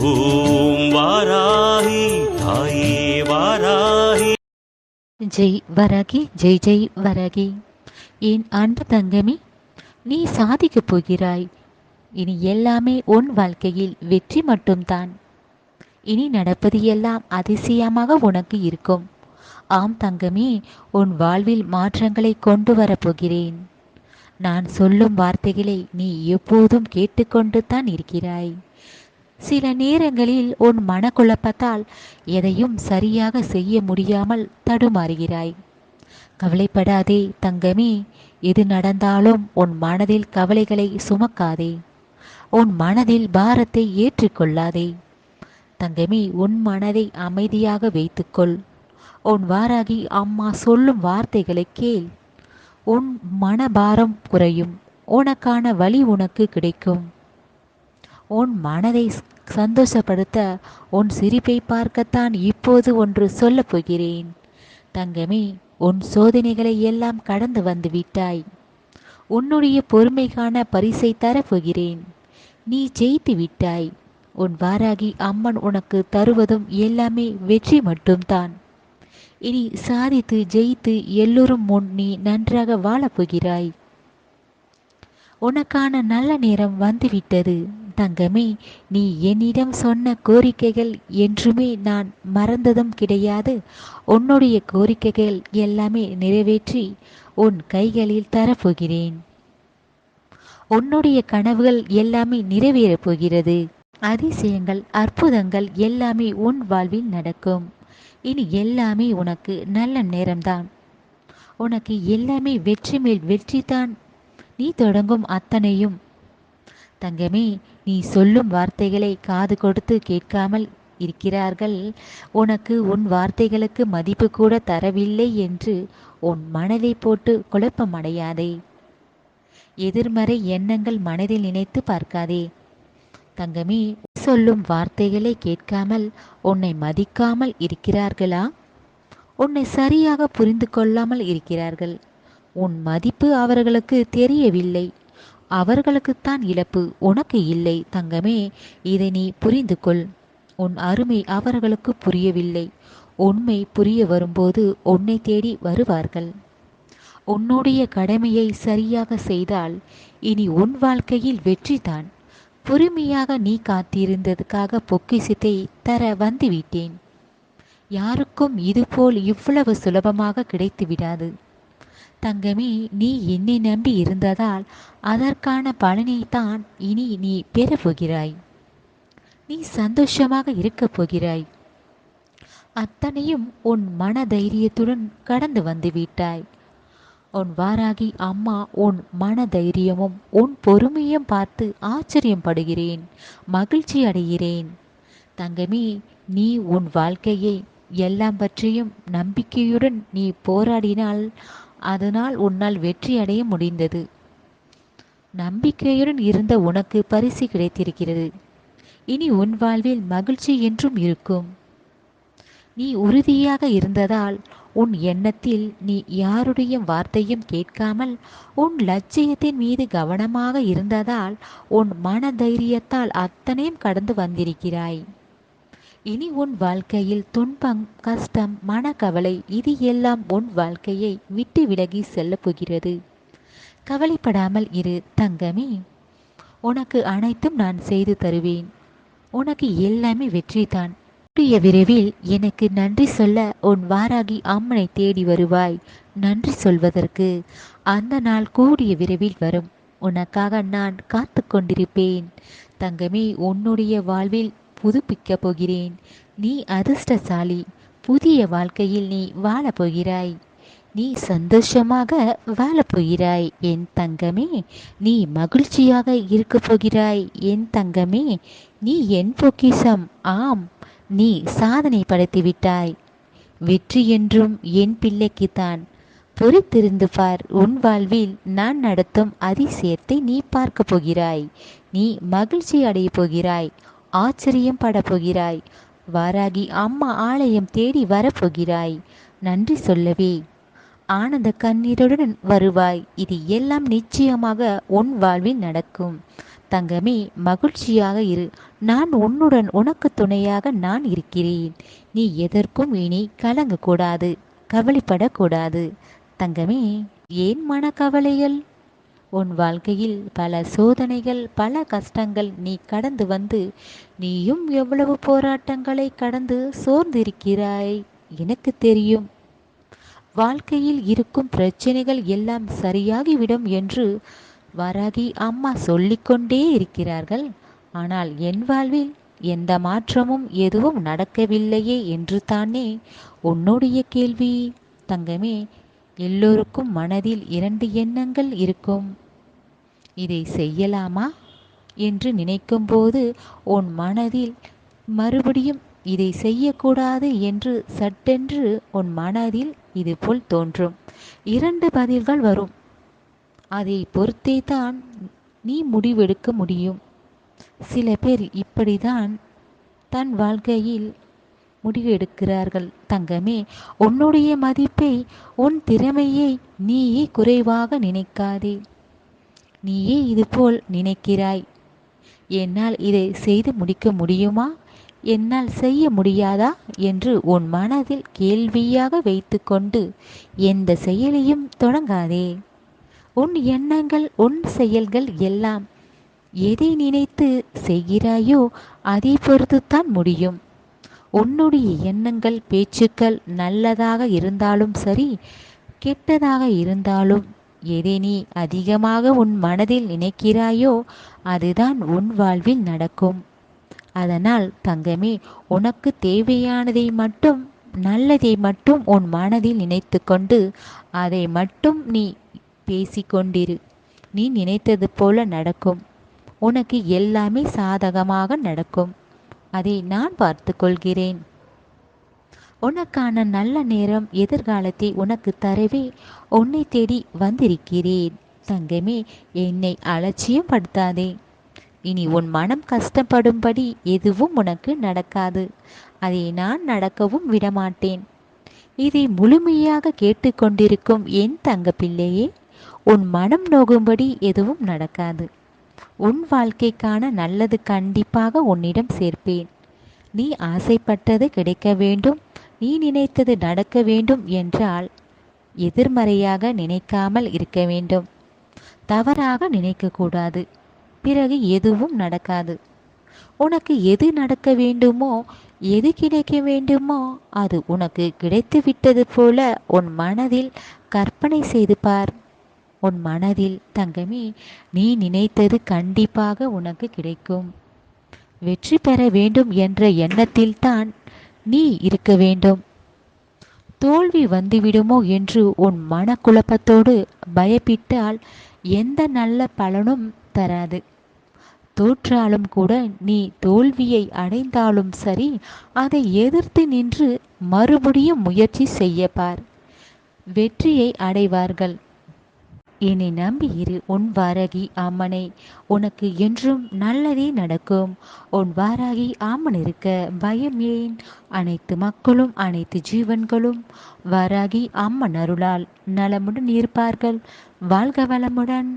ஓம் வாராகி தாயே வாராகி. ஜெய் வரகி ஜெய் ஜெய் வரகி. என் அன்பு தங்கமே நீ சாதிக்கப் போகிறாய். இனி எல்லாமே உன் வாழ்க்கையில் வெற்றி மட்டும்தான். இனி நடப்பது எல்லாம் அதிசயமாக உனக்கு இருக்கும். ஆம் தங்கமே உன் வாழ்வில் மாற்றங்களை கொண்டு வரப்போகிறேன் நான் சொல்லும் வார்த்தைகளை நீ எப்போதும் கேட்டுக்கொண்டு தான் இருக்கிறாய். சில நேரங்களில் உன் மனக்குழப்பத்தால் எதையும் சரியாக செய்ய முடியாமல் தடுமாறுகிறாய். கவலைப்படாதே தங்கமே எது நடந்தாலும் உன் மனதில் கவலைகளை சுமக்காதே. உன் மனதில் பாரத்தை ஏற்றுக்கொள்ளாதே. தங்கமே உன் மனதை அமைதியாக வைத்துக்கொள். உன் வாராகி அம்மா சொல்லும் வார்த்தைகளை கேள். உன் மனபாரம் குறையும். உனக்கான வழி உனக்கு கிடைக்கும். உன் மனதை சந்தோஷப்படுத்த உன் சிரிப்பை பார்க்கத்தான் இப்போது ஒன்று சொல்லப் போகிறேன். தங்கமே உன் சோதனைகளை எல்லாம் கடந்து வந்து விட்டாய். உன்னுடைய பொறுமைக்கான பரிசை தரப்போகிறேன். நீ ஜெயித்து விட்டாய். உன் வாராகி அம்மன் உனக்கு தருவதும் எல்லாமே வெற்றி மட்டும்தான். இனி சாதித்து ஜெயித்து எல்லோரும் முன் நீ நன்றாக வாழப்போகிறாய் போகிறாய். உனக்கான நல்ல நேரம் வந்துவிட்டது. தங்கமே நீ என்னிடம் சொன்ன கோரிக்கைகள் என்றுமே நான் மறந்ததும் கிடையாது. உன்னுடைய கோரிக்கைகள் எல்லாமே நிறைவேற்றி உன் கைகளில் தரப்போகிறேன். உன்னுடைய கனவுகள் எல்லாமே நிறைவேறப் போகிறது. அதிசயங்கள் அற்புதங்கள் எல்லாமே உன் வாழ்வில் நடக்கும். இனி எல்லாமே உனக்கு நல்ல நேரம்தான். உனக்கு எல்லாமே வெற்றி மேல் வெற்றி தான் நீ தொடங்கும் அத்தனையும். தங்கமே நீ சொல்லும் வார்த்தைகளை காது கொடுத்து கேட்காமல் இருக்கிறார்கள். உனக்கு உன் வார்த்தைகளுக்கு மதிப்பு கூட தரவில்லை என்று உன் மனதை போட்டு குழப்பமடையாதே. எதிர்மறை எண்ணங்கள் மனதில் நினைத்து பார்க்காதே. தங்கமே சொல்லும் வார்த்தைகளை கேட்காமல் உன்னை மதிக்காமல் இருக்கிறார்களா? உன்னை சரியாக புரிந்து கொள்ளாமல் இருக்கிறார்கள். உன் மதிப்பு அவர்களுக்கு தெரியவில்லை. அவர்களுக்குத்தான் இழப்பு. உனக்கு இல்லை தங்கமே. இதை நீ புரிந்து கொள் உன் அருமை அவர்களுக்கு புரியவில்லை. உண்மை புரிய வரும்போது உன்னை தேடி வருவார்கள். உன்னுடைய கடமையை சரியாக செய்தால் இனி உன் வாழ்க்கையில் வெற்றிதான். பொறுமையாக நீ காத்திருந்ததுக்காக பொக்கிசத்தை தர வந்துவிட்டேன். யாருக்கும் இதுபோல் இவ்வளவு சுலபமாக கிடைத்து விடாது தங்கமே நீ என்னை நம்பி இருந்ததால் அதற்கான பலனைத்தான் இனி நீ பெறப்போகிறாய் நீ சந்தோஷமாக இருக்கப் போகிறாய். அத்தனையும் உன் மன தைரியத்துடன் கடந்து வந்து விட்டாய். உன் வாராகி அம்மா உன் மன தைரியமும் உன் பொறுமையும் பார்த்து ஆச்சரியப்படுகிறேன் மகிழ்ச்சி அடைகிறேன். தங்கமே நீ உன் வாழ்க்கையை எல்லாம் பற்றியும் நம்பிக்கையுடன் நீ போராடினால் அதனால் உன்னால் வெற்றி அடைய முடிந்தது. நம்பிக்கையுடன் இருந்த உனக்கு பரிசு கிடைத்திருக்கிறது. இனி உன் வாழ்வில் மகிழ்ச்சி என்றும் இருக்கும். நீ உறுதியாக இருந்ததால் உன் எண்ணத்தில் நீ யாருடைய வார்த்தையும் கேட்காமல் உன் லட்சியத்தின் மீது கவனமாக இருந்ததால் உன் மன தைரியத்தால் அத்தனையும் கடந்து வந்திருக்கிறாய். இனி உன் வாழ்க்கையில் துன்பம் கஷ்டம் மனக்கவலை இது எல்லாம் உன் வாழ்க்கையை விட்டு விலகி செல்லப் போகிறது. கவலைப்படாமல் இரு தங்கமே. உனக்கு அனைத்தும் நான் செய்து தருவேன். உனக்கு எல்லாமே வெற்றிதான். கூடிய விரைவில் எனக்கு நன்றி சொல்ல உன் வாராகி அம்மனை தேடி வருவாய். நன்றி சொல்வதற்கு அந்த நாள் கூடிய விரைவில் வரும். உனக்காக நான் காத்து கொண்டிருப்பேன். தங்கமே உன்னுடைய வாழ்வில் புதுப்பிக்கப் போகிறேன். நீ அதிர்ஷ்டசாலி புதிய வாழ்க்கையில் நீ வாழப் போகிறாய் நீ சந்தோஷமாக வாழப் போகிறாய் என் தங்கமே நீ மகிழ்ச்சியாக இருக்கப் போகிறாய். என் தங்கமே நீ என் பொக்கிஷம். ஆம் நீ சாதனை படைத்து விட்டாய். வெற்றி என்றும் என் பிள்ளைக்குத்தான். பொறுத்திருந்து பார் உன் வாழ்வில் நான் நடத்தும் அதிசயத்தை நீ பார்க்க போகிறாய். நீ மகிழ்ச்சி அடைய போகிறாய். ஆச்சரியம் படப்போகிறாய். வாராகி அம்மா ஆலயம் தேடி வரப்போகிறாய். நன்றி சொல்லவே. ஆனந்த கண்ணீருடன் வருவாய். இது எல்லாம் நிச்சயமாக உன் வாழ்வில் நடக்கும். தங்கமே மகிழ்ச்சியாக இரு. நான் உன்னுடன் உனக்கு துணையாக நான் இருக்கிறேன். நீ எதற்கும் இனி கலங்கக்கூடாது. கவலைப்படக்கூடாது. தங்கமே ஏன் மனக்கவலைகள்? உன் வாழ்க்கையில் பல சோதனைகள் பல கஷ்டங்கள் நீ கடந்து வந்து நீயும் எவ்வளவு போராட்டங்களை கடந்து சோர்ந்திருக்கிறாய் எனக்கு தெரியும். வாழ்க்கையில் இருக்கும் பிரச்சனைகள் எல்லாம் சரியாகிவிடும் என்று வராகி அம்மா சொல்லிக்கொண்டே இருக்கிறார்கள். ஆனால் என் வாழ்வில் எந்த மாற்றமும் எதுவும் நடக்கவில்லையே என்று தானே உன்னுடைய கேள்வி. தங்கமே எல்லோருக்கும் மனதில் இரண்டு எண்ணங்கள் இருக்கும். இதை செய்யலாமா? என்று நினைக்கும்போது உன் மனதில் மறுபடியும் இதை செய்யக்கூடாது என்று சட்டென்று உன் மனதில் இதுபோல் தோன்றும். இரண்டு பதில்கள் வரும். அதை பொறுத்தே தான் நீ முடிவெடுக்க முடியும். சில பேர் இப்படிதான் தன் வாழ்க்கையில் முடிவு எடுக்கிறார்கள் தங்கமே உன்னுடைய மதிப்பை உன் திறமையை நீயே குறைவாக நினைக்காதே. நீயே இதுபோல் நினைக்கிறாய். என்னால் இதை செய்து முடிக்க முடியுமா? என்னால் செய்ய முடியாதா? என்று உன் மனதில் கேள்வியாக வைத்துக்கொண்டு எந்த செயலையும் தொடங்காதே. உன் எண்ணங்கள் உன் செயல்கள் எல்லாம் எதை நினைத்து செய்கிறாயோ அதை பொறுத்துத்தான் முடியும். உன்னுடைய எண்ணங்கள் பேச்சுக்கள் நல்லதாக இருந்தாலும் சரி கெட்டதாக இருந்தாலும் எதை நீ அதிகமாக உன் மனதில் நினைக்கிறாயோ அதுதான் உன் வாழ்வில் நடக்கும். அதனால் தங்கமே உனக்கு தேவையானதை மட்டும் நல்லதை மட்டும் உன் மனதில் நினைத்து கொண்டு அதை மட்டும் நீ பேசிக்கொண்டிரு. நீ நினைத்தது போல நடக்கும். உனக்கு எல்லாமே சாதகமாக நடக்கும். அதை நான் பார்த்து கொள்கிறேன் உனக்கான நல்ல நேரம் எதிர்காலத்தை உனக்கு தரவே உன்னை தேடி வந்திருக்கிறேன். தங்கமே என்னை அலட்சியம் படுத்தாதே இனி உன் மனம் கஷ்டப்படும்படி எதுவும் உனக்கு நடக்காது. அதை நான் நடக்கவும் விடமாட்டேன். இதை முழுமையாக கேட்டுக்கொண்டிருக்கும் என் தங்க பிள்ளையே உன் மனம் நோகும்படி எதுவும் நடக்காது. உன் வாழ்க்கைக்கான நல்லது கண்டிப்பாக உன்னிடம் சேர்ப்பேன். நீ ஆசைப்பட்டது கிடைக்க வேண்டும். நீ நினைத்தது நடக்க வேண்டும் என்றால் எதிர்மறையாக நினைக்காமல் இருக்க வேண்டும். தவறாக நினைக்கக்கூடாது. பிறகு எதுவும் நடக்காது. உனக்கு எது நடக்க வேண்டுமோ எது கிடைக்க வேண்டுமோ அது உனக்கு கிடைத்து விட்டது போல உன் மனதில் கற்பனை செய்து பார். உன் மனதில் தங்கமே நீ நினைத்தது கண்டிப்பாக உனக்கு கிடைக்கும். வெற்றி பெற வேண்டும் என்ற எண்ணத்தில்தான் நீ இருக்க வேண்டும். தோல்வி வந்துவிடுமோ என்று உன் மனக்குழப்பத்தோடு பயப்பிட்டால் எந்த நல்ல பலனும் தராது. தோற்றாலும் கூட நீ தோல்வியை அடைந்தாலும் சரி அதை எதிர்த்து நின்று மறுபடியும் முயற்சி செய்ய பார். வெற்றியை அடைவார்கள். என்னை நம்பியிரு உன் வாராகி அம்மனை. உனக்கு என்றும் நல்லதே நடக்கும். உன் வாராகி ஆமன் இருக்க பயம் ஏன்? அனைத்து மக்களும் அனைத்து ஜீவன்களும் வாராகி அம்மன் அருளால் நலமுடன் இருப்பார்கள். வாழ்க வளமுடன்.